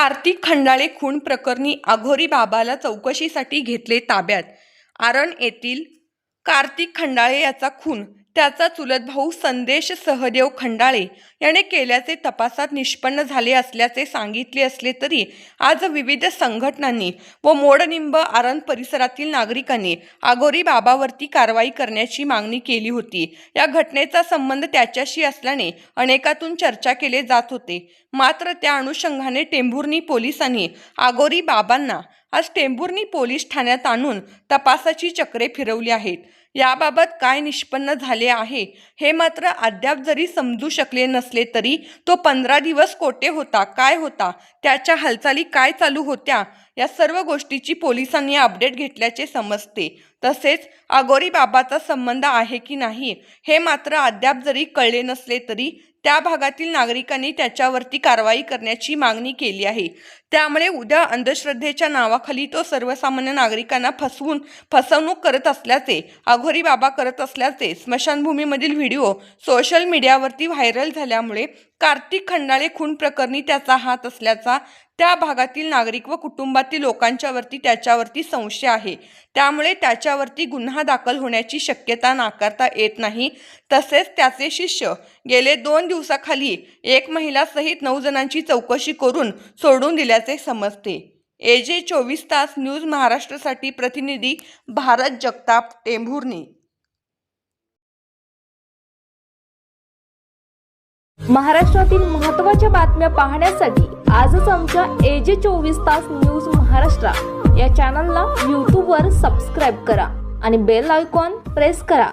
कार्तिक खंडाळे खून प्रकरणी आघोरी बाबाला चौकशीसाठी घेतले ताब्यात. आरण येथील कार्तिक खंडाळे याचा खून त्याचा चुलत भाऊ संदेश सहदेव खंडाळे याने केल्याचे तपासात निष्पन्न झाले असल्याचे सांगितले असले तरी आज विविध संघटनांनी व मोडनिंब आरण परिसरातील नागरिकांनी आगोरी बाबावरती कारवाई करण्याची मागणी केली होती. या घटनेचा संबंध त्याच्याशी असल्याने अनेकातून चर्चा केले जात होते. मात्र त्या अनुषंगाने टेंभुर्णी पोलिसांनी आगोरी बाबांना आज टेंभुर्णी पोलीस ठाण्यात आणून तपासाची चक्रे फिरवली आहेत. याबाबत काय निष्पन्न झाले आहे हे मात्र अद्याप जरी समजू शकले नसले तरी तो पंधरा दिवस कोठे होता काय होता त्याच्या हालचाली काय चालू होत्या या सर्व गोष्टीची पोलिसांनी अपडेट घेतल्याचे समजते. तसेच आगोरी बाबाचा संबंध आहे की नाही हे मात्र अद्याप जरी कळले नसले तरी त्या भागातील नागरिकांनी त्याच्यावरती कारवाई करण्याची मागणी केली आहे. त्यामुळे उद्या अंधश्रद्धेच्या नावाखाली तो सर्वसामान्य नागरिकांना फसवून फसवणूक करत असल्याचे आघोरी बाबा करत असल्याचे स्मशानभूमीमधील व्हिडिओ सोशल मीडियावरती व्हायरल झाल्यामुळे कार्तिक खंडाळे खून प्रकरणी त्याचा हात असल्याचा त्या भागातील नागरिक व कुटुंबातील लोकांच्यावरती त्याच्यावरती संशय आहे. त्यामुळे त्याच्यावरती गुन्हा दाखल होण्याची शक्यता नाकारता येत नाही. तसेच त्याचे शिष्य गेले दोन दिवसाखाली एक महिला सहित नऊ जणांची चौकशी करून सोडून दिल्याचे समजते. एजे चोवीस तास न्यूज महाराष्ट्रासाठी प्रतिनिधी भारत जगताप टेंभुर्णी. महाराष्ट्रातील महत्त्वाच्या बातम्या पाहण्यासाठी आजच आमच्या एजे चोवीस तास न्यूज महाराष्ट्र या चॅनलला यूट्यूबवर सबस्क्राईब करा आणि बेल आयकॉन प्रेस करा.